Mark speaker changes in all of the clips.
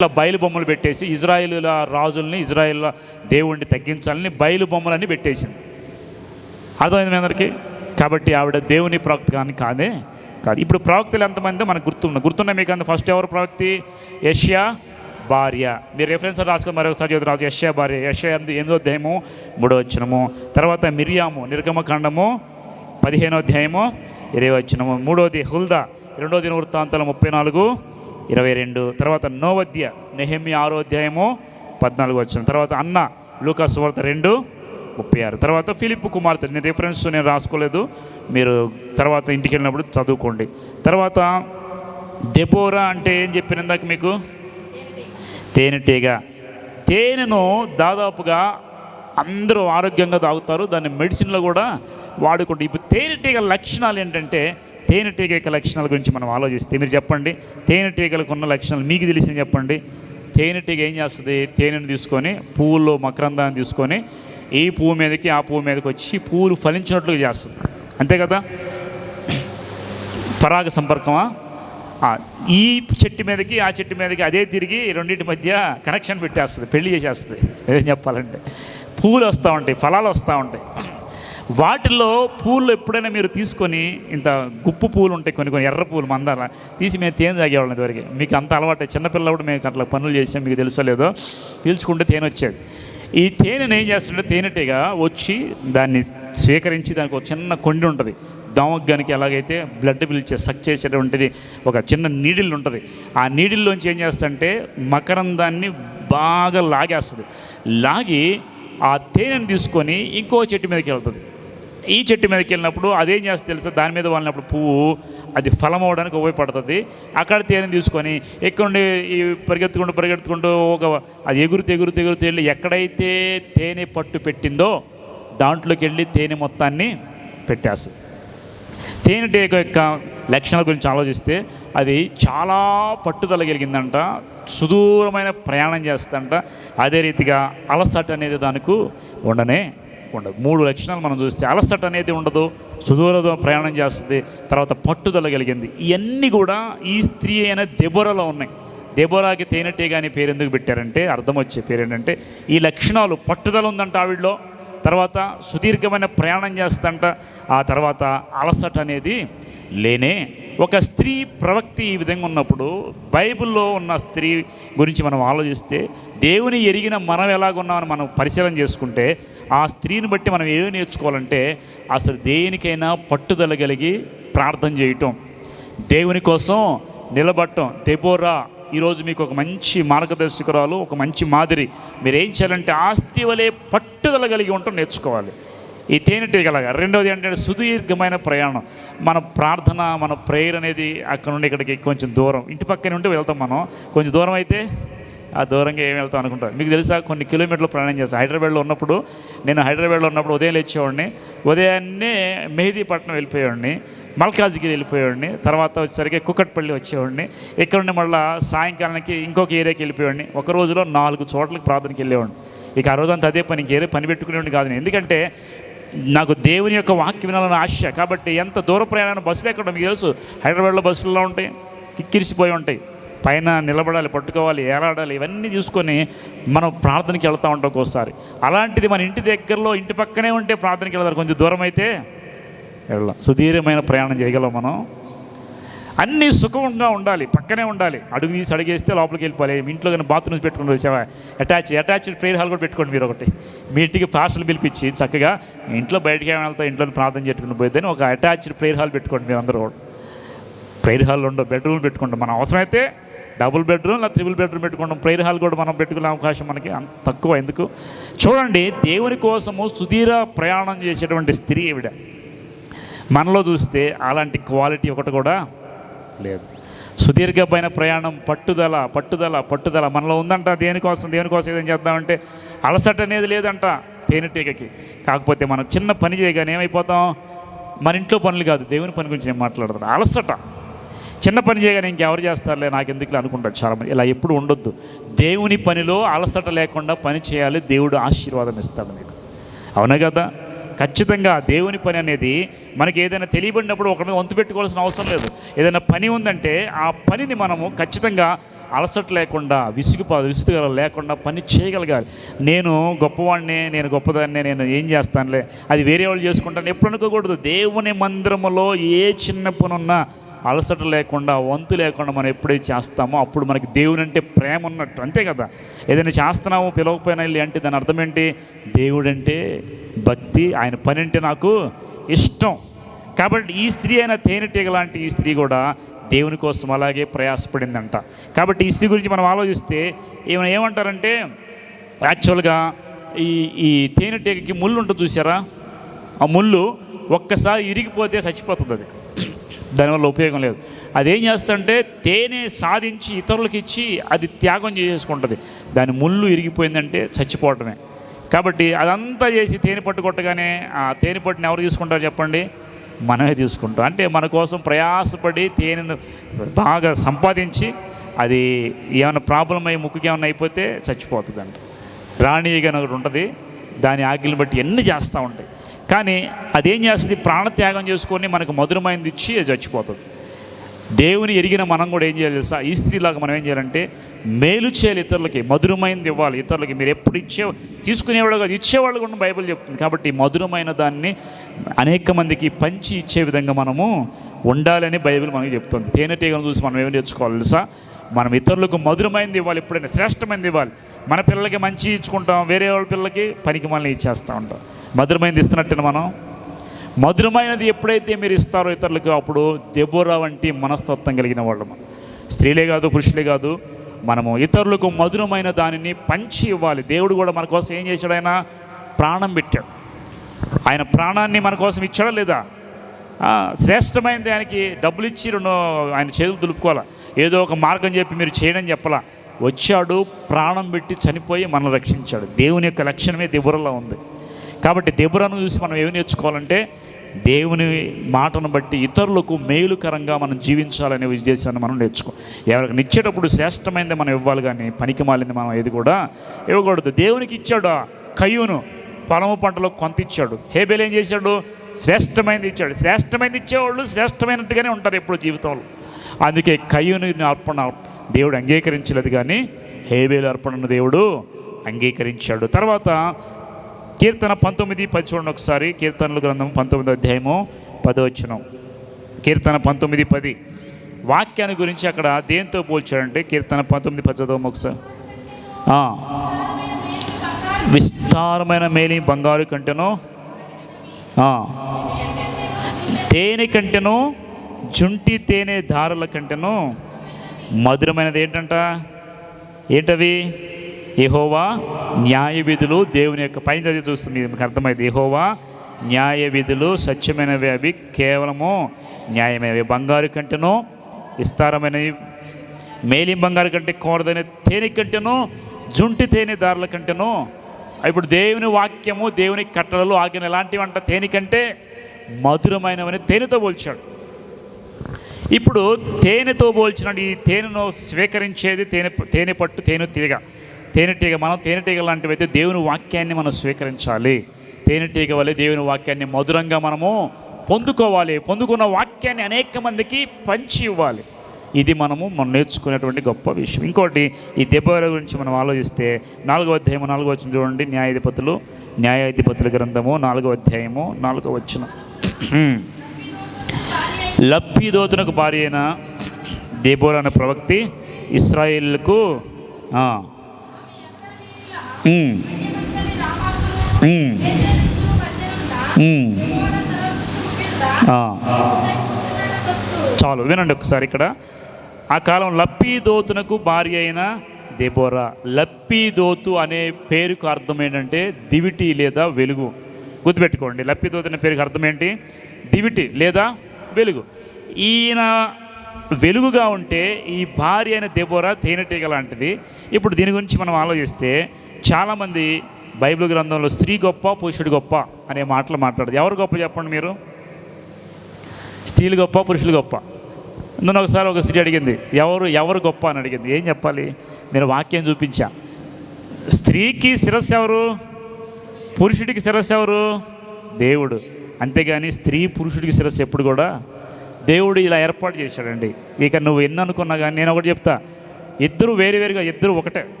Speaker 1: ఇట్లా బయలు బొమ్మలు పెట్టేసి ఇజ్రాయేలుల రాజుల్ని ఇజ్రాయేల్ దేవుణ్ణి తగ్గించాలని బయలు బొమ్మలన్నీ పెట్టేసింది. అర్థమైంది మీ అందరికీ? కాబట్టి ఆవిడ దేవుని ప్రవక్త కానీ కాదే కాదు. ఇప్పుడు ప్రవక్తలు ఎంతమంది మనకు గుర్తున్న గుర్తున్న మీకు అంత ఫస్ట్ ఎవరు ప్రవక్తి? యష్యా భార్య. మీరు రెఫరెన్స్ రాసుకుని మరొకసారి ఒకసారి చదువు రాజు. యష్యా భార్య. యష్యా ఎనిమిది ఎనిమిదో అధ్యాయము? మూడో వచ్చినము తర్వాత మిరియాము నిర్గమకాండము పదిహేనో అధ్యాయము ఇరవై వచ్చినము మూడోది హుల్దా రెండో దిన వృత్తాంతాలు ముప్పై నాలుగు. ఇరవై రెండు తర్వాత నోవద్య నెహమి ఆరో అధ్యాయము పద్నాలుగు వచ్చిన తర్వాత అన్న లూకాస్ వార్త రెండు ముప్పై ఆరు. తర్వాత ఫిలిప్ కుమార్తె నేను రిఫరెన్స్ నేను రాసుకోలేదు మీరు తర్వాత ఇంటికి వెళ్ళినప్పుడు చదువుకోండి. తర్వాత దెబోరా అంటే ఏం చెప్పిన ఇందాక మీకు? తేనెటీగ. తేనెను దాదాపుగా అందరూ ఆరోగ్యంగా తాగుతారు దాన్ని మెడిసిన్లో కూడా వాడుకుంటారు. ఇప్పుడు తేనెటీగ లక్షణాలు ఏంటంటే తేనెటీగ యొక్క లక్షణాల గురించి మనం ఆలోచిస్తే మీరు చెప్పండి తేనెటీగలకు ఉన్న లక్షణాలు మీకు తెలిసిన చెప్పండి. తేనెటీగ ఏం చేస్తుంది? తేనెను తీసుకొని పువ్వుల్లో మకరందాన్ని తీసుకొని ఈ పువ్వు మీదకి ఆ పువ్వు మీదకి వచ్చి పువ్వులు ఫలించినట్లుగా చేస్తుంది. అంతే కదా? పరాగ సంపర్కమా? ఈ చెట్టు మీదకి ఆ చెట్టు మీదకి అదే తిరిగి రెండింటి మధ్య కనెక్షన్ పెట్టేస్తుంది పెళ్ళి చేసేస్తుంది. ఏం చెప్పాలంటే. పూలు వస్తూ ఉంటాయి ఫలాలు వస్తూ ఉంటాయి. వాటిల్లో పూలు ఎప్పుడైనా మీరు తీసుకొని ఇంత గుప్పు పూలు ఉంటాయి కొన్ని కొన్ని ఎర్ర పూలు మందాల తీసి మేము తేనె తాగేవాళ్ళం ఇదివరకు మీకు అంత అలవాటు. చిన్నపిల్లప్పుడు మేము అట్లా పనులు చేసాం మీకు తెలుసో లేదో పీల్చుకుంటే తేనె వచ్చేది. ఈ తేనెను ఏం చేస్తుంటే తేనెటీగా వచ్చి దాన్ని స్వీకరించి దానికి ఒక చిన్న కొండి ఉంటుంది. దోమగ్గానికి ఎలాగైతే బ్లడ్ పిలిచే సక్ చేసేటువంటిది ఒక చిన్న నీడిల్ ఉంటుంది. ఆ నీడిల్లోంచి ఏం చేస్తుంటే మకరందాన్ని బాగా లాగేస్తుంది. లాగి ఆ తేనెను తీసుకొని ఇంకో చెట్టు మీదకి వెళ్తుంది. ఈ చెట్టు మీదకి వెళ్ళినప్పుడు అదేం చేస్తుంది తెలుసా? దాని మీద వాళ్ళినప్పుడు పువ్వు అది ఫలం అవ్వడానికి ఉపయోగపడుతుంది. అక్కడ తేనె తీసుకొని ఎక్కడుండి ఈ పరిగెత్తుకుంటూ పరిగెత్తుకుంటూ ఒక అది ఎగురుతూ ఎగురుతూ ఎగురుతూ వెళ్ళి ఎక్కడైతే తేనె పట్టు పెట్టిందో దాంట్లోకి వెళ్ళి తేనె మొత్తాన్ని పెట్టేస్తుంది. తేనెటీగ యొక్క లక్షణాల గురించి ఆలోచిస్తే అది చాలా పట్టుదల కలిగిందంట సుదూరమైన ప్రయాణం చేస్తుందంట. అదే రీతిగా అలసట అనేది దానికి ఉండనే ఉండదు. మూడు లక్షణాలు మనం చూస్తే అలసట అనేది ఉండదు సుదూర ప్రయాణం చేస్తుంది తర్వాత పట్టుదల కలిగింది. ఇవన్నీ కూడా ఈ స్త్రీ అయిన దెబొరలో ఉన్నాయి. దెబోరాకి తేనెటీగ అని పేరు ఎందుకు పెట్టారంటే అర్థం వచ్చే పేరు ఏంటంటే ఈ లక్షణాలు పట్టుదల ఉందంట ఆవిడలో తర్వాత సుదీర్ఘమైన ప్రయాణం చేస్తంట ఆ తర్వాత అలసట అనేది లేనే ఒక స్త్రీ ప్రవక్తి ఈ విధంగా ఉన్నప్పుడు బైబిల్లో ఉన్న స్త్రీ గురించి మనం ఆలోచిస్తే దేవుని ఎరిగిన మనం ఎలాగున్నామని మనం పరిశీలన చేసుకుంటే ఆ స్త్రీని బట్టి మనం ఏమి నేర్చుకోవాలంటే అసలు దేనికైనా పట్టుదల కలిగి ప్రార్థన చేయటం. దేవుని కోసం నిలబడటం. దెబోరా ఈరోజు మీకు ఒక మంచి మార్గదర్శకురాలు ఒక మంచి మాదిరి. మీరు ఏం చేయాలంటే ఆ స్త్రీ వలె పట్టుదల కలిగి ఉండటం నేర్చుకోవాలి. ఈ తేనెటీగలాగా రెండవది ఏంటంటే సుదీర్ఘమైన ప్రయాణం. మన ప్రార్థన మన ప్రేయర్ అనేది అక్కడ నుండి ఇక్కడికి కొంచెం దూరం. ఇంటి పక్కనే ఉంటే వెళ్తాం మనం. కొంచెం దూరం అయితే ఆ దూరంగా ఏం వెళ్తాం అనుకుంటాం మీకు తెలుసా కొన్ని కిలోమీటర్లు ప్రయాణం చేస్తాను హైదరాబాద్లో ఉన్నప్పుడు నేను హైదరాబాద్లో ఉన్నప్పుడు ఉదయం లేచేవాడిని. ఉదయాన్నే మెహదీపట్నం వెళ్ళిపోయేవాడిని. మల్కాజ్గిరి వెళ్ళిపోయేవాడిని. తర్వాత వచ్చేసరికి కుక్కట్పల్లి వచ్చేవాడిని. ఇక్కడ నుండి మళ్ళీ సాయంకాలానికి ఇంకొక ఏరియాకి వెళ్ళిపోయేవాడిని. ఒక రోజులో నాలుగు చోట్లకి ప్రార్థనకి వెళ్ళేవాడిని. ఇక ఆ రోజంతా అదే పని ఇంకేరే పని పెట్టుకునేవాడిని కాదు ఎందుకంటే నాకు దేవుని యొక్క వాక్యం వినాలని ఆశ. కాబట్టి ఎంత దూర ప్రయాణం బస్సులు ఎక్కడ మీకు తెలుసు? హైదరాబాద్లో బస్సుల్లో ఉంటాయి కిక్కిరిసిపోయి ఉంటాయి. పైన నిలబడాలి పట్టుకోవాలి ఏలాడాలి ఇవన్నీ చూసుకొని మనం ప్రార్థనకి వెళ్తూ ఉంటాం ఒక్కోసారి. అలాంటిది మన ఇంటి దగ్గరలో ఇంటి పక్కనే ఉంటే ప్రార్థనకి వెళ్తారు. కొంచెం దూరం అయితే వెళ్ళాం. సుదీర్ఘమైన ప్రయాణం చేయగలం మనం. అన్నీ సుఖంగా ఉండాలి పక్కనే ఉండాలి. అడుగు తీసి అడిగేస్తే లోపలికి వెళ్ళిపోవాలి. మీ ఇంట్లో కానీ బాత్రూమ్స్ పెట్టుకుని వచ్చావా? అటాచ్ అటాచ్డ్ ప్రేయర్ హాల్ కూడా పెట్టుకోండి మీరు ఒకటి. మీ ఇంటికి పాస్టర్లు పిలిపించి చక్కగా మీ ఇంట్లో బయటకి వెళ్తా ఇంట్లో ప్రార్థన చేసుకుని పోయిద్దని ఒక అటాచ్డ్ ప్రేయర్ హాల్ పెట్టుకోండి మీరు అందరూ కూడా. ప్రేయర్ హాల్ ఉండవు బెడ్రూమ్ పెట్టుకుంటాం. మనం అవసరమైతే డబుల్ బెడ్రూమ్ లేదా త్రిబుల్ బెడ్రూమ్ పెట్టుకుంటాం. ప్రేయర్ హాల్ కూడా మనం పెట్టుకునే అవకాశం మనకి అంత తక్కువ. ఎందుకు? చూడండి దేవుని కోసము సుధీర ప్రయాణం చేసేటువంటి స్త్రీ ఈవిడ. మనలో చూస్తే అలాంటి క్వాలిటీ ఒకటి కూడా లేదు. సుదీర్ఘమైన ప్రయాణం పట్టుదల పట్టుదల పట్టుదల మనలో ఉందంట. దేనికోసం దేనికోసం ఏదైనా చేద్దామంటే అలసట అనేది లేదంట తేనెటీగకి. కాకపోతే మనం చిన్న పని చేయగానే ఏమైపోతాం? మన ఇంట్లో పనులు కాదు దేవుని పని గురించి నేను మాట్లాడుతున్నాను అలసట. చిన్న పని చేయగానే ఇంకెవరు చేస్తారులే? నాకు ఎందుకులే అనుకుంటారు చాలామంది. ఇలా ఎప్పుడు ఉండొద్దు. దేవుని పనిలో అలసట లేకుండా పని చేయాలి. దేవుడు ఆశీర్వాదం ఇస్తాడు మీకు. అవునా కదా? ఖచ్చితంగా దేవుని పని అనేది మనకి ఏదైనా తెలియబడినప్పుడు ఒకరి మీద వంతు పెట్టుకోవాల్సిన అవసరం లేదు. ఏదైనా పని ఉందంటే ఆ పనిని మనము ఖచ్చితంగా అలసట లేకుండా విసుగు విసుగు లేకుండా పని చేయగలగాలి. నేను గొప్పవాడిని నేను గొప్పదాన్ని నేను ఏం చేస్తానులే అది వేరే వాళ్ళు చేసుకుంటాను ఎప్పుడు అనుకోకూడదు. దేవుని మందిరములో ఏ చిన్న పని ఉన్నా అలసట లేకుండా వంతు లేకుండా మనం ఎప్పుడైతే చేస్తామో అప్పుడు మనకి దేవుని అంటే ప్రేమ ఉన్నట్టు అంతే కదా? ఏదైనా చేస్తున్నాము పిలవకపోయినా వెళ్ళి అంటే దాని అర్థం ఏంటి? దేవుడంటే భక్తి ఆయన పని అంటే నాకు ఇష్టం. కాబట్టి ఈ స్త్రీ అయిన తేనెటీగ లాంటి ఈ స్త్రీ కూడా దేవుని కోసం అలాగే ప్రయాసపడిందంట. కాబట్టి ఈ స్త్రీ గురించి మనం ఆలోచిస్తే ఏమైనా ఏమంటారంటే యాక్చువల్గా ఈ ఈ తేనెటీగకి ముళ్ళు ఉంటుంది చూసారా? ఆ ముళ్ళు ఒక్కసారి ఇరిగిపోతే చచ్చిపోతుంది అది. దానివల్ల ఉపయోగం లేదు. అదేం చేస్తుంటే తేనె సాధించి ఇతరులకు ఇచ్చి అది త్యాగం చేసేసుకుంటుంది. దాని ముళ్ళు ఇరిగిపోయిందంటే చచ్చిపోవటమే. కాబట్టి అదంతా చేసి తేనె పట్టు కొట్టగానే ఆ తేనె పట్టుని ఎవరు తీసుకుంటారు చెప్పండి? మనమే తీసుకుంటాం. అంటే మన కోసం ప్రయాసపడి తేనెను బాగా సంపాదించి అది ఏమైనా ప్రాబ్లం అయ్యి ముక్కుకి ఏమైనా అయిపోతే చచ్చిపోతుంది అంట అని ఒకటి ఉంటుంది. దాని ఆజ్ఞలు బట్టి ఎన్ని చేస్తూ ఉంటాయి. కానీ అదేం చేస్తుంది? ప్రాణత్యాగం చేసుకొని మనకు మధురమైనది ఇచ్చి అది చచ్చిపోతుంది. దేవుని ఎరిగిన మనం కూడా ఏం చేయాలి తెలుసా? ఈ స్త్రీలాగా మనం ఏం చేయాలంటే మేలు చేయాలి ఇతరులకి మధురమైనది ఇవ్వాలి ఇతరులకి. మీరు ఎప్పుడు ఇచ్చే తీసుకునేవాళ్ళు కాదు ఇచ్చేవాళ్ళు కూడా బైబిల్ చెప్తుంది. కాబట్టి మధురమైన దాన్ని అనేక మందికి పంచి ఇచ్చే విధంగా మనము ఉండాలని బైబిల్ మనకి చెప్తుంది. తేనెటీగను చూసి మనం ఏమి నేర్చుకోవాలి తెలుసా? మనం ఇతరులకు మధురమైనది ఇవ్వాలి ఎప్పుడైనా శ్రేష్టమైనది ఇవ్వాలి. మన పిల్లలకి మంచి ఇచ్చుకుంటాం వేరే వాళ్ళ పిల్లలకి పనికి మనల్ని ఇచ్చేస్తూ ఉంటాం. మధురమైనది ఇస్తున్నట్టు మనం. మధురమైనది ఎప్పుడైతే మీరు ఇస్తారో ఇతరులకు అప్పుడు దెబోరా వంటి మనస్తత్వం కలిగిన వాళ్ళు స్త్రీలే కాదు పురుషులే కాదు మనము ఇతరులకు మధురమైన దానిని పంచి ఇవ్వాలి. దేవుడు కూడా మన కోసం ఏం చేశాడు ఆయన? ప్రాణం పెట్టాడు. ఆయన ప్రాణాన్ని మన కోసం ఇచ్చాడా లేదా? శ్రేష్టమైనది ఆయనకి డబ్బులు ఇచ్చి రెండు ఆయన చేతులు దులుపుకోవాలా? ఏదో ఒక మార్గం చెప్పి మీరు చేయడం చెప్పాలా? వచ్చాడు ప్రాణం పెట్టి చనిపోయి మనల్ని రక్షించాడు. దేవుని యొక్క లక్షణమే దెబురలో ఉంది. కాబట్టి దెబురను చూసి మనం ఏమి నేర్చుకోవాలంటే దేవుని మాటను బట్టి ఇతరులకు మేలుకరంగా మనం జీవించాలనే ఉద్దేశాన్ని మనం నేర్చుకో ఎవరికి ఇచ్చేటప్పుడు శ్రేష్టమైనది మనం ఇవ్వాలి కానీ పనికి మాలింది మనం ఏది కూడా ఇవ్వకూడదు. దేవునికి ఇచ్చాడు? కయ్యూను. పొలము పంటలో కొంత ఇచ్చాడు. హేబేల్ ఏం చేశాడు? శ్రేష్టమైనది ఇచ్చాడు. శ్రేష్టమైనది ఇచ్చేవాళ్ళు శ్రేష్టమైనట్టుగానే ఉంటారు ఎప్పుడు జీవితంలో. అందుకే కయ్యూని అర్పణ దేవుడు అంగీకరించలేదు కానీ హేబేలు అర్పణను దేవుడు అంగీకరించాడు. తర్వాత కీర్తన పంతొమ్మిది పది చూడండి ఒకసారి. కీర్తనల గ్రంథం పంతొమ్మిది అధ్యాయము పదవచనం కీర్తన పంతొమ్మిది పది. వాక్యాన్ని గురించి అక్కడ దేంతో పోల్చాడంటే కీర్తన పంతొమ్మిది పది ఒకసారి. విస్తారమైన మేలి బంగారు కంటెను. తేనె కంటెను జుంటి తేనె దారుల కంటెను. మధురమైనది ఏంటంట? ఏంటవి? యహోవా న్యాయ విధులు దేవుని యొక్క పైన చదివి చూస్తుంది మీకు అర్థమైంది. యహోవా న్యాయ విధులు సత్యమైనవి అవి కేవలము న్యాయమైనవి. బంగారు కంటేనో విస్తారమైనవి మేలి బంగారు కంటే కోరదైన తేనె కంటేనో జుంటి తేనె దారుల కంటేనో ఇప్పుడు దేవుని వాక్యము దేవుని కట్టడలు ఆగిన ఎలాంటివి అంట తేనె కంటే మధురమైనవని తేనెతో పోల్చాడు. ఇప్పుడు తేనెతో పోల్చిన ఈ తేనెను స్వీకరించేది తేనె తేనె పట్టు తేనె తీగ. తేనెటీగ మనం తేనెటీగ లాంటివి అయితే దేవుని వాక్యాన్ని మనం స్వీకరించాలి. తేనెటీగ వల్ల దేవుని వాక్యాన్ని మధురంగా మనము పొందుకోవాలి. పొందుకున్న వాక్యాన్ని అనేక మందికి పంచి ఇవ్వాలి. ఇది మనము మనం నేర్చుకునేటువంటి గొప్ప విషయం. ఇంకోటి ఈ దెబ్బల గురించి మనం ఆలోచిస్తే నాలుగో అధ్యాయము నాలుగో వచ్చిన చూడండి. న్యాయాధిపతులు న్యాయాధిపతుల గ్రంథము నాలుగో అధ్యాయము నాలుగో వచ్చిన లప్పిదోతునకు భార్య అయిన దేబోర్ అనే ప్రవక్తి ఇస్రాయిల్కు చాలు వినండి ఒకసారి ఇక్కడ. ఆ కాలం లప్పీదోతునకు భార్య అయిన దెబోరా లప్పీదోతు అనే పేరుకు అర్థం ఏంటంటే దివిటి లేదా వెలుగు. గుర్తుపెట్టుకోండి లప్పీదోతు అనే పేరుకు అర్థం ఏంటి? దివిటి లేదా వెలుగు. ఈయన వెలుగుగా ఉంటే ఈ భార్య అయిన దెబోరా తేనెటీగ లాంటిది. ఇప్పుడు దీని గురించి మనం ఆలోచిస్తే చాలామంది బైబిల్ గ్రంథంలో స్త్రీ గొప్ప పురుషుడు గొప్ప అనే మాటలు మాట్లాడదు. ఎవరు గొప్ప చెప్పండి మీరు? స్త్రీలు గొప్ప పురుషులు గొప్ప? నన్ను ఒకసారి ఒక స్త్రీ అడిగింది ఎవరు ఎవరు గొప్ప అని అడిగింది. ఏం చెప్పాలి? నేను వాక్యం చూపించా. స్త్రీకి శిరస్సు ఎవరు? పురుషుడికి శిరస్సు ఎవరు? దేవుడు. అంతేగాని స్త్రీ పురుషుడికి శిరస్సు ఎప్పుడు కూడా దేవుడు ఇలా ఏర్పాటు చేశాడండి. ఇక నువ్వు ఎన్ని అనుకున్నా కానీ నేను ఒకటి చెప్తా ఇద్దరు వేరు వేరుగా ఇద్దరు ఒకటే.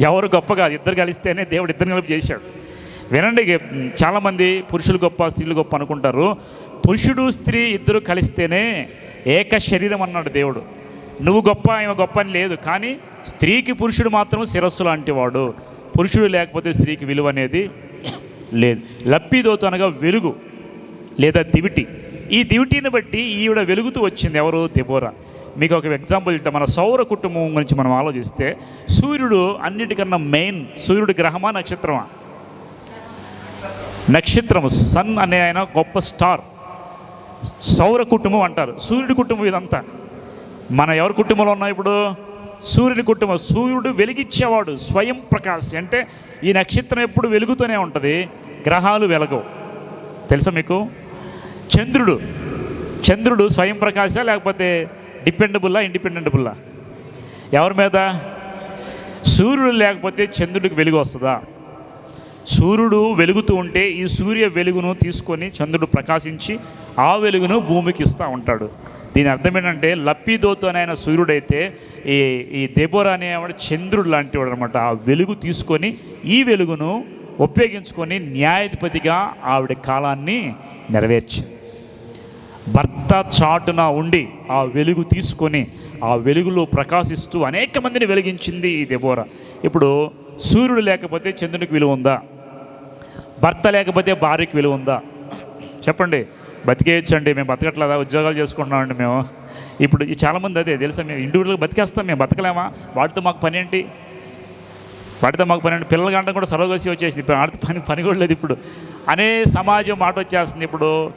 Speaker 1: ఎవరు గొప్ప కాదు. ఇద్దరు కలిస్తేనే దేవుడు ఇద్దరు కలిపి చేశాడు. వినండి చాలామంది పురుషులు గొప్ప స్త్రీలు గొప్ప అనుకుంటారు. పురుషుడు స్త్రీ ఇద్దరు కలిస్తేనే ఏక శరీరం అన్నాడు దేవుడు. నువ్వు గొప్ప ఆమె గొప్ప అని లేదు. కానీ స్త్రీకి పురుషుడు మాత్రం శిరస్సు లాంటి వాడు. పురుషుడు లేకపోతే స్త్రీకి విలువ అనేది లేదు. లప్పిదోతు అనగా వెలుగు లేదా దివిటి. ఈ దివిటిని బట్టి ఈవిడ వెలుగుతూ వచ్చింది ఎవరు? దెబోరా. మీకు ఒక ఎగ్జాంపుల్ చెప్తే. మన సౌర కుటుంబం గురించి మనం ఆలోచిస్తే సూర్యుడు అన్నిటికన్నా మెయిన్ సూర్యుడు గ్రహమా నక్షత్రమా? నక్షత్రము సన్ అనే ఆయన గొప్ప స్టార్ సౌర కుటుంబం అంటారు. సూర్యుడి కుటుంబం ఇదంతా. మన ఎవరి కుటుంబంలో ఉన్నాం ఇప్పుడు? సూర్యుని కుటుంబం. సూర్యుడు వెలిగిచ్చేవాడు స్వయం ప్రకాశ్. అంటే ఈ నక్షత్రం ఎప్పుడు వెలుగుతూనే ఉంటుంది. గ్రహాలు వెలగవు. తెలుసా మీకు? చంద్రుడు. చంద్రుడు స్వయం ప్రకాశ లేకపోతే డిపెండబుల్లా ఇండిపెండెంటబుల్లా ఎవరి మీద? సూర్యుడు లేకపోతే చంద్రుడికి వెలుగు వస్తుందా? సూర్యుడు వెలుగుతూ ఉంటే ఈ సూర్య వెలుగును తీసుకొని చంద్రుడు ప్రకాశించి ఆ వెలుగును భూమికి ఇస్తూ ఉంటాడు. దీని అర్థం ఏంటంటే లప్పిదోతు అనే సూర్యుడైతే ఈ ఈ దేబోరా అనేవాడు చంద్రుడు లాంటివాడు అనమాట ఆ వెలుగు తీసుకొని ఈ వెలుగును ఉపయోగించుకొని న్యాయాధిపతిగా ఆవిడ కాలాన్ని నెరవేర్చింది. భర్త చాటున ఉండి ఆ వెలుగు తీసుకొని ఆ వెలుగులో ప్రకాశిస్తూ అనేక మందిని వెలిగించింది ఈ దెబోరా ఇప్పుడు సూర్యుడు లేకపోతే చంద్రునికి విలువ ఉందా? భర్త లేకపోతే భార్యకి విలువ ఉందా? చెప్పండి. బతికేయచ్చండి. మేము బతకట్లేదా? ఉద్యోగాలు చేసుకుంటున్నామండి మేము. ఇప్పుడు ఈ చాలామంది అదే తెలుసా? మేము ఇండివిజువల్గా బతికేస్తాం. మేము బతకలేమా? వాటితో మాకు పని ఏంటి? వాటితో మాకు పని ఏంటి పిల్లల గంట కూడా సర్వగసి వచ్చేసింది. ఇప్పుడు వాటితో పని పని కూడా లేదు ఇప్పుడు. అనే సమాజం మాట వచ్చేస్తుంది ఇప్పుడు.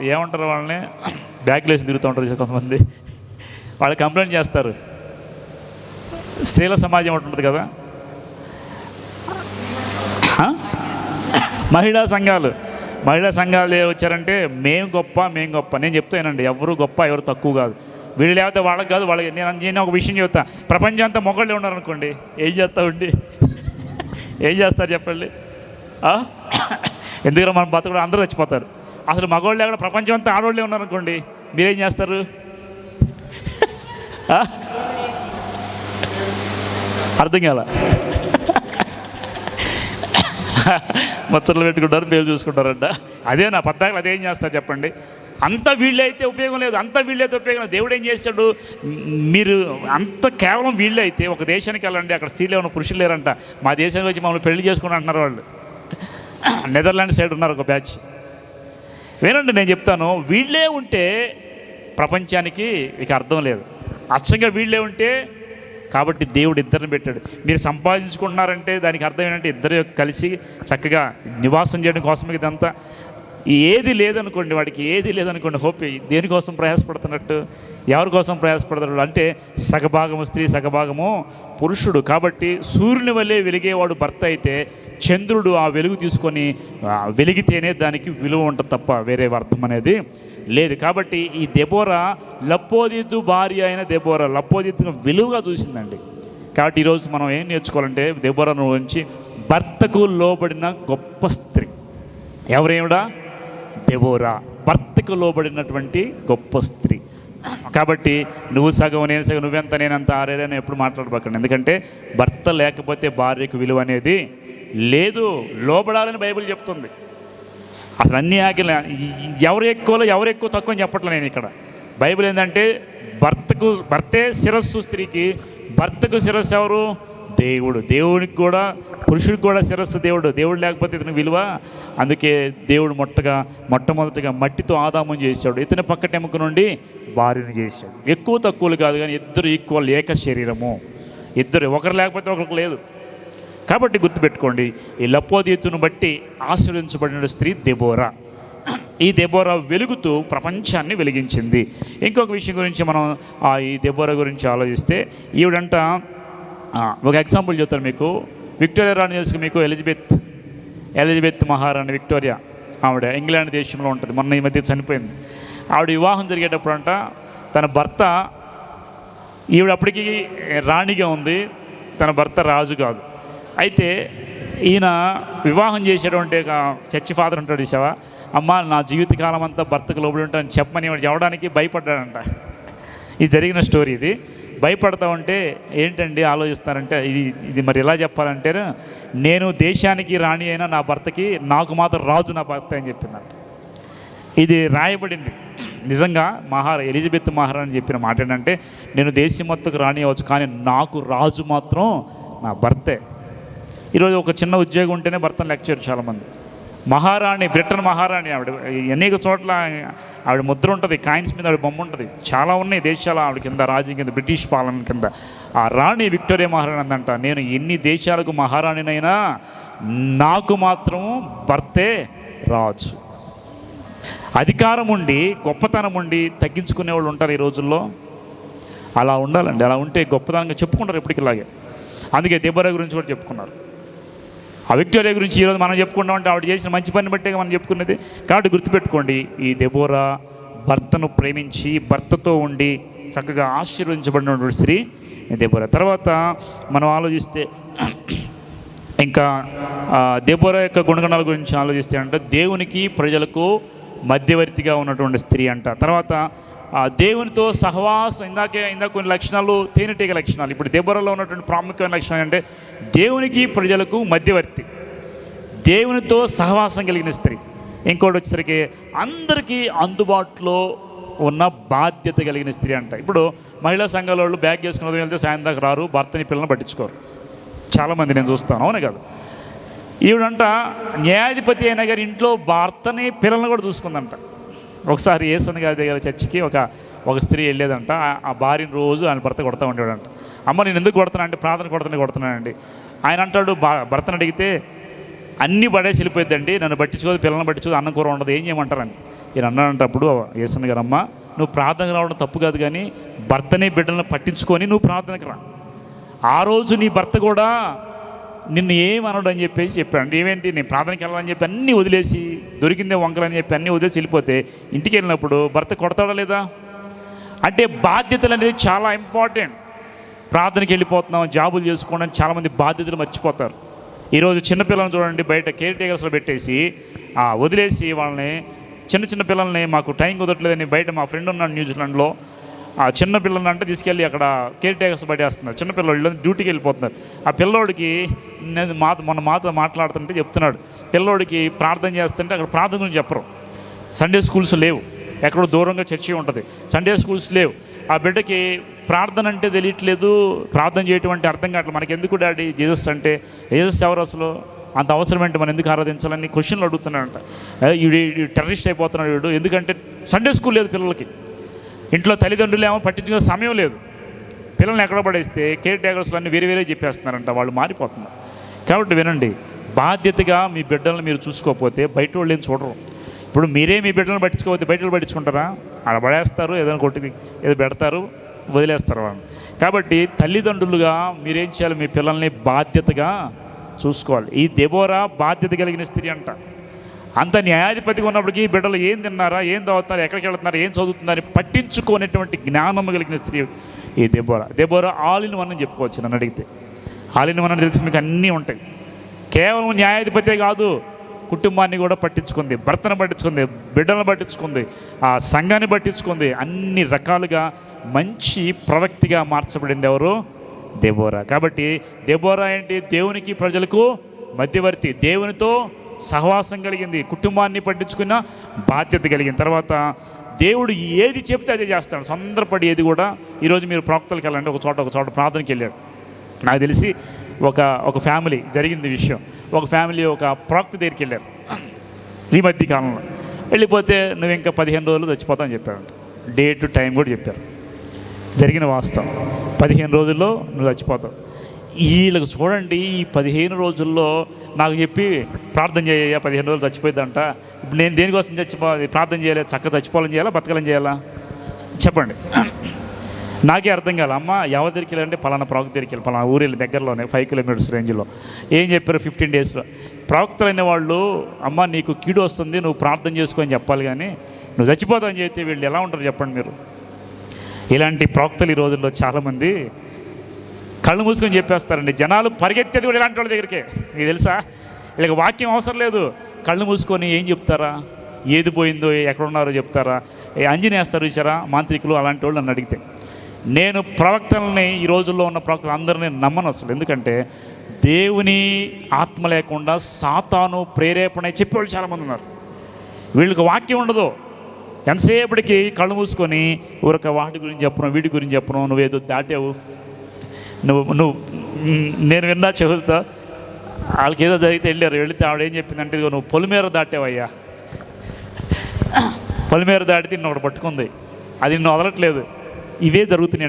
Speaker 1: ఏమంటారు వాళ్ళని? బ్యాక్లేసి తిరుగుతూ ఉంటారు కొంతమంది. వాళ్ళు కంప్లైంట్ చేస్తారు. స్త్రీల సమాజం ఒకటి ఉంటుంది కదా? మహిళా సంఘాలు. మహిళా సంఘాలు వచ్చారంటే మేము గొప్ప మేము గొప్ప. నేను చెప్తానండి ఎవరు గొప్ప ఎవరు తక్కువ కాదు. వీళ్ళు లేకపోతే వాళ్ళకి కాదు వాళ్ళకి నేను నేను ఒక విషయం చెప్తా. ప్రపంచం అంతా మొగళ్ళే ఉన్నారనుకోండి ఏం చేస్తా ఉండి? ఏం చేస్తారు చెప్పండి? ఎందుకంటే మనం బతుకుడు అందరూ చచ్చిపోతారు. అసలు మగవాళ్ళు లేకుండా ప్రపంచం అంతా ఆడవాళ్ళే ఉన్నారనుకోండి మీరేం చేస్తారు? అర్థం కాల? ముచ్చట్లు పెట్టుకుంటారు పేరు చూసుకుంటారంట. అదే నా పద్దాకలు అదేం చేస్తారు చెప్పండి? అంత వీళ్ళైతే ఉపయోగం లేదు అంత వీళ్ళైతే ఉపయోగం లేదు. దేవుడు ఏం చేస్తాడు మీరు అంత కేవలం వీళ్ళైతే ఒక దేశానికి వెళ్ళండి అక్కడ స్త్రీలు ఏమైనా పురుషులు లేరంట. మా దేశానికి వచ్చి మమ్మల్ని పెళ్ళి చేసుకుని అంటున్నారు వాళ్ళు. నెదర్లాండ్ సైడ్ ఉన్నారు ఒక బ్యాచ్. వినండి నేను చెప్తాను. వీళ్ళే ఉంటే ప్రపంచానికి ఇక అర్థం లేదు. అచ్చంగా వీళ్ళే ఉంటే కాబట్టి దేవుడు ఇద్దరిని పెట్టాడు. మీరు సంపాదించుకుంటున్నారంటే దానికి అర్థం ఏంటంటే ఇద్దరు కలిసి చక్కగా నివాసం చేయడం కోసమే ఇదంతా ఏది లేదనుకోండి వాడికి ఏది లేదనుకోండి హోప్ దేనికోసం ప్రయాసపడుతున్నట్టు ఎవరి కోసం ప్రయాసపడుతున్నాడు అంటే సగభాగము స్త్రీ సగభాగము పురుషుడు. కాబట్టి సూర్యుని వల్లే వెలిగేవాడు భర్త అయితే చంద్రుడు ఆ వెలుగు తీసుకొని వెలిగితేనే దానికి విలువ ఉంటుంది తప్ప వేరే అర్థం అనేది లేదు. కాబట్టి ఈ దెబోరా లప్పోదిత్తు భార్య అయిన దెబోరా లప్పోదిత్తును విలువగా చూసిందండి. కాబట్టి ఈరోజు మనం ఏం నేర్చుకోవాలంటే దెబోరా నుంచి భర్తకు లోబడిన గొప్ప స్త్రీ. ఎవరేమిడా? దెవోరా భర్తకు లోబడినటువంటి గొప్ప స్త్రీ. కాబట్టి నువ్వు సగం నేను సగం నువ్వెంత నేనంత ఆరేదని ఎప్పుడు మాట్లాడబోకండి ఎందుకంటే భర్త లేకపోతే భార్యకు విలువ అనేది లేదు. లోబడాలని బైబిల్ చెప్తుంది. అసలు అన్ని ఆజ్ఞలు ఎవరు ఎక్కువలో ఎవరు ఎక్కువ తక్కువ అని చెప్పట్లే నేను ఇక్కడ. బైబిల్ ఏంటంటే భర్తకు భర్తే శిరస్సు స్త్రీకి భర్తకు శిరస్సు ఎవరు? దేవుడు. దేవునికి కూడా పురుషుడికి కూడా శిరస్సు దేవుడు. దేవుడు లేకపోతే ఇతని విలువ? అందుకే దేవుడు మొట్టగా మొట్టమొదటిగా మట్టితో ఆదామం చేశాడు. ఇతని పక్కటెముక నుండి భార్యను చేశాడు. ఎక్కువ తక్కువలు కాదు కానీ ఇద్దరు ఈక్వల్ ఏక శరీరము. ఇద్దరు ఒకరు లేకపోతే ఒకరికి లేదు. కాబట్టి గుర్తుపెట్టుకోండి ఈ లపోదీతును బట్టి ఆశ్రయించబడిన స్త్రీ దెబోరా. ఈ దెబోరా వెలుగుతూ ప్రపంచాన్ని వెలిగించింది. ఇంకొక విషయం గురించి మనం ఆ ఈ దెబోరా గురించి ఆలోచిస్తే ఈవిడంట ఒక ఎగ్జాంపుల్ చెప్తాను మీకు. విక్టోరియా రాణి తెలుసు మీకు? ఎలిజబెత్ ఎలిజబెత్ మహారాణి విక్టోరియా ఆవిడ ఇంగ్లాండ్ దేశంలో ఉంటుంది. మొన్న ఈ మధ్య చనిపోయింది. ఆవిడ వివాహం జరిగేటప్పుడు అంట తన భర్త ఈవిడ అప్పటికి రాణిగా ఉంది. తన భర్త రాజు కాదు. అయితే ఈయన వివాహం చేసేటువంటి ఒక చర్చి ఫాదర్ ఉంటాడు శవ అమ్మ నా జీవితకాలం అంతా భర్తకు లోబడి ఉంటాను చెప్పమని వాడు చెప్పడానికి భయపడ్డాడంట. ఇది జరిగిన స్టోరీ ఇది. భయపడతా ఉంటే ఏంటండి ఆలోచిస్తారంటే ఇది ఇది మరి ఎలా చెప్పాలంటే నేను దేశానికి రాణి అయినా నా భర్తకి నాకు మాత్రం రాజు నా భర్త అని చెప్పిందంట. ఇది రాయబడింది. నిజంగా మహారా ఎలిజబెత్ మహారాణి చెప్పిన మాట ఏంటంటే నేను దేశం మొత్తకు రాణి అవ్వచ్చు కానీ నాకు రాజు మాత్రం నా భర్తే. ఈరోజు ఒక చిన్న ఉద్యోగం ఉంటేనే భర్తను లెక్చర్ చాలామంది. మహారాణి బ్రిటన్ మహారాణి ఆవిడ. అనేక చోట్ల ఆవిడ ముద్ర ఉంటుంది కాయిన్స్ మీద ఆవిడ బొమ్మ ఉంటుంది. చాలా ఉన్నాయి దేశాలు ఆవిడ కింద రాజ్యం కింద బ్రిటిష్ పాలన కింద. ఆ రాణి విక్టోరియా మహారాణి అందంట నేను ఎన్ని దేశాలకు మహారాణినైనా నాకు మాత్రం భర్తే రాజు. అధికారం ఉండి గొప్పతనం ఉండి తగ్గించుకునే వాళ్ళు ఉంటారు ఈ రోజుల్లో. అలా ఉండాలండి అలా ఉంటే గొప్పతనంగా చెప్పుకుంటారు ఎప్పటికి ఇలాగే అందుకే దెబ్బర గురించి కూడా చెప్పుకున్నారు. ఆ విక్టోరియా గురించి ఈరోజు మనం చెప్పుకుంటామంటే ఆవిడ చేసిన మంచి పని బట్టే మనం చెప్పుకున్నది. కాబట్టి గుర్తుపెట్టుకోండి ఈ దెబోరా భర్తను ప్రేమించి భర్తతో ఉండి చక్కగా ఆశీర్వదించబడినటువంటి స్త్రీ దెబోరా తర్వాత మనం ఆలోచిస్తే ఇంకా దెబోరా యొక్క గుణగణాల గురించి ఆలోచిస్తే అంటే దేవునికి ప్రజలకు మధ్యవర్తిగా ఉన్నటువంటి స్త్రీ అంట. తర్వాత దేవునితో సహవాసం ఇందాకే ఇందాక కొన్ని లక్షణాలు తేనెటీగ లక్షణాలు. ఇప్పుడు దెబోరాలో ఉన్నటువంటి ప్రాముఖ్యమైన లక్షణం అంటే దేవునికి ప్రజలకు మధ్యవర్తి. దేవునితో సహవాసం కలిగిన స్త్రీ. ఇంకోటి వచ్చేసరికి అందరికీ అందుబాటులో ఉన్న బాధ్యత కలిగిన స్త్రీ అంట. ఇప్పుడు మహిళా సంఘాల వాళ్ళు బ్యాగ్ చేసుకుని వెళ్తే సాయం దాకా రారు భర్తని పిల్లల్ని పట్టించుకోరు. చాలామంది నేను చూస్తాను అవును కాదు. ఈవిడంట న్యాయాధిపతి అయిన గారి ఇంట్లో భర్తని పిల్లల్ని కూడా చూసుకుందంట. ఒకసారి యేసుని గారి దగ్గర చర్చికి ఒక ఒక స్త్రీ వెళ్ళేదంట. ఆ- భార్యని రోజు ఆయన భర్త కొడతా ఉండేవాడంట. అమ్మ నేను ఎందుకు కొడుతున్నా? అంటే ప్రార్థన కొడుతున్నా కొడుతున్నానండి. ఆయన అంటాడు భర్తను అడిగితే అన్ని పడేసి వెళ్ళిపోద్దండి నన్ను పట్టించుకోదు పిల్లల్ని పట్టించుకోదు అన్నం కూర ఉండదు ఏం చేయమంటారని. ఈయన అన్నాడంటప్పుడు యేసన్ గారు అమ్మ నువ్వు ప్రార్థనకు రావడం తప్పు కాదు కానీ భర్తని బిడ్డలను పట్టించుకొని నువ్వు ప్రార్థనకు రా. ఆ రోజు నీ భర్త కూడా నిన్ను ఏమనడు అని చెప్పేసి చెప్పాడు. ఏమేంటి? నేను ప్రార్థనకి వెళ్ళాలని చెప్పి అన్నీ వదిలేసి దొరికిందే వంకలని చెప్పి అన్నీ వదిలేసి వెళ్ళిపోతే ఇంటికి వెళ్ళినప్పుడు భర్త కొడతాడా లేదా? అంటే బాధ్యతలు అనేది చాలా ఇంపార్టెంట్ ప్రార్థనకి వెళ్ళిపోతున్నాం జాబులు చేసుకోవడం చాలామంది బాధ్యతలు మర్చిపోతారు. ఈరోజు చిన్నపిల్లలను చూడండి బయట కేర్ టేకర్స్లో పెట్టేసి వదిలేసి వాళ్ళని చిన్న చిన్న పిల్లల్ని మాకు టైం కుదరట్లేదని బయట మా ఫ్రెండ్ ఉన్నాడు న్యూజిలాండ్లో. ఆ చిన్న పిల్లల్ని అంటే తీసుకెళ్ళి అక్కడ కేర్ టేకర్స్ పడేస్తున్నారు. చిన్న పిల్లలు డ్యూటీకి వెళ్ళిపోతున్నారు. ఆ పిల్లోడికి నేను మా మన మాతో మాట్లాడుతుంటే చెప్తున్నాడు. పిల్లోడికి ప్రార్థన చేస్తుంటే అక్కడ ప్రార్థన గురించి చెప్పరు. సండే స్కూల్స్ లేవు. ఎక్కడో దూరంగా చర్చి ఉంటుంది. సండే స్కూల్స్ లేవు. ఆ బిడ్డకి ప్రార్థన అంటే తెలియట్లేదు. ప్రార్థన చేయటం అంటే అర్థం కావట్లేదు. మనకి ఎందుకు డాడీ జీసస్ అంటే? జీసస్ ఎవరు అసలు? అంత అవసరం ఏంటి? మనం ఎందుకు ఆరాధించాలని క్వశ్చన్లు అడుగుతున్నాడంట. ఏ, టెర్రరిస్ట్ అయిపోతున్నాడు వీడు ఎందుకంటే సండే స్కూల్ లేదు పిల్లలకి. ఇంట్లో తల్లిదండ్రులు ఏమో పట్టించుకునే సమయం లేదు. పిల్లల్ని ఎక్కడ పడేస్తే కేర్ టేకర్స్లు అన్నీ వేరే వేరే చెప్పేస్తున్నారంట వాళ్ళు మారిపోతున్నారు. కాబట్టి వినండి బాధ్యతగా మీ బిడ్డలను మీరు చూసుకోకపోతే బయట వాళ్ళు ఏం చూడరు. ఇప్పుడు మీరే మీ బిడ్డలను పట్టించుకోకపోతే బయట వాళ్ళు పట్టించుకుంటారా? అలా పడేస్తారు ఏదైనా కొట్టి ఏదో పెడతారు వదిలేస్తారు వాళ్ళని. కాబట్టి తల్లిదండ్రులుగా మీరేం చేయాలి? మీ పిల్లల్ని బాధ్యతగా చూసుకోవాలి. ఈ దెబోరా బాధ్యత కలిగిన స్త్రీ అంట. అంత న్యాయాధిపతిగా ఉన్నప్పటికీ బిడ్డలు ఏం తిన్నారా ఏం తాగుతున్నారు ఎక్కడికి వెళ్తున్నారు ఏం చదువుతున్నారని పట్టించుకునేటువంటి జ్ఞానం కలిగిన స్త్రీ ఈ Deborah. Deborah all in one అని చెప్పుకోవచ్చు నన్ను అడిగితే. ఆల్ ఇన్ వన్ అని తెలిసి మీకు అన్నీ ఉంటాయి. కేవలం న్యాయాధిపతే కాదు కుటుంబాన్ని కూడా పట్టించుకుంది భర్తను పట్టించుకుంది బిడ్డలను పట్టించుకుంది ఆ సంఘాన్ని పట్టించుకుంది అన్ని రకాలుగా మంచి ప్రవక్తిగా మార్చబడింది ఎవరు? దెబోరా. కాబట్టి దెబోరా ఏంటి? దేవునికి ప్రజలకు మధ్యవర్తి. దేవునితో సహవాసం కలిగింది కుటుంబాన్ని పట్టించుకున్న బాధ్యత కలిగిన తర్వాత దేవుడు ఏది చెప్తే అదే చేస్తాడు. సందర్పడి ఏది కూడా ఈరోజు మీరు ప్రవక్తలకు వెళ్ళండి ఒక చోట ఒక చోట ప్రార్థనకి వెళ్ళాడు. నాకు తెలిసి ఒక ఒక ఫ్యామిలీ జరిగింది విషయం. ఒక ఫ్యామిలీ ఒక ప్రవక్త దగ్గరికి వెళ్ళారు ఈ మధ్య కాలంలో. వెళ్ళిపోతే నువ్వు ఇంకా పదిహేను రోజులు చచ్చిపోతావు అని చెప్పారంట డేట్ టైం కూడా చెప్పారు. జరిగిన వాస్తవం. పదిహేను రోజుల్లో నువ్వు చచ్చిపోతావు. వీళ్ళకి చూడండి ఈ పదిహేను రోజుల్లో నాకు చెప్పి ప్రార్థన చేయ పదిహేను రోజులు చచ్చిపోయిందంట ఇప్పుడు నేను దేనికోసం చచ్చిపో ప్రార్థన చేయాలి? చక్కగా చచ్చిపోవాలని చేయాలా? బతకాలని చేయాలా? చెప్పండి. నాకే అర్థం కాదు అమ్మ ఎవరి దగ్గరికి వెళ్ళంటే పలానా ప్రవక్త దగ్గరికి వెళ్ళి పలానా ఊరు వెళ్ళి దగ్గరలోనే ఫైవ్ కిలోమీటర్స్ రేంజ్లో. ఏం చెప్పారు ఫిఫ్టీన్ డేస్లో? ప్రవక్తలైన వాళ్ళు అమ్మ నీకు కీడు వస్తుంది నువ్వు ప్రార్థన చేసుకొని చెప్పాలి కానీ నువ్వు చచ్చిపోతావని చెప్తే వీళ్ళు ఎలా ఉంటారు చెప్పండి మీరు? ఇలాంటి ప్రవక్తలు ఈ రోజుల్లో చాలామంది కళ్ళు మూసుకొని చెప్పేస్తారండి. జనాలు పరిగెత్తేది కూడా ఇలాంటి వాళ్ళ దగ్గరికే. మీకు తెలుసా? వీళ్ళకి వాక్యం అవసరం లేదు. కళ్ళు మూసుకొని ఏం చెప్తారా? ఏది పోయిందో ఎక్కడ ఉన్నారో చెప్తారా? ఏ అంజనేస్తారు చూసారా మాంత్రికులు అలాంటి వాళ్ళు నన్ను అడిగితే. నేను ప్రవక్తలని ఈ రోజుల్లో ఉన్న ప్రవక్తలు అందరినీ నమ్మను అసలు. ఎందుకంటే దేవుని ఆత్మ లేకుండా సాతాను ప్రేరేపణ చెప్పేవాళ్ళు చాలామంది ఉన్నారు. వీళ్ళకి వాక్యం ఉండదు. ఎంతసేపటికి కళ్ళు మూసుకొని ఊరక వాటి గురించి చెప్పను వీటి గురించి చెప్పను నువ్వేదో దాటావు. నువ్వు నువ్వు నేను విన్నా చెవులతో వాళ్ళకి ఏదో జరిగితే వెళ్ళారు వెళితే ఆవిడ ఏం చెప్పిందంటే ఇదిగో నువ్వు పొలిమేర దాటావయ్యా. పొలిమేర దాటితే నిన్ను ఒకటి పట్టుకుంది. అది నిన్ను వదలట్లేదు. ఇవే జరుగుతున్నాయి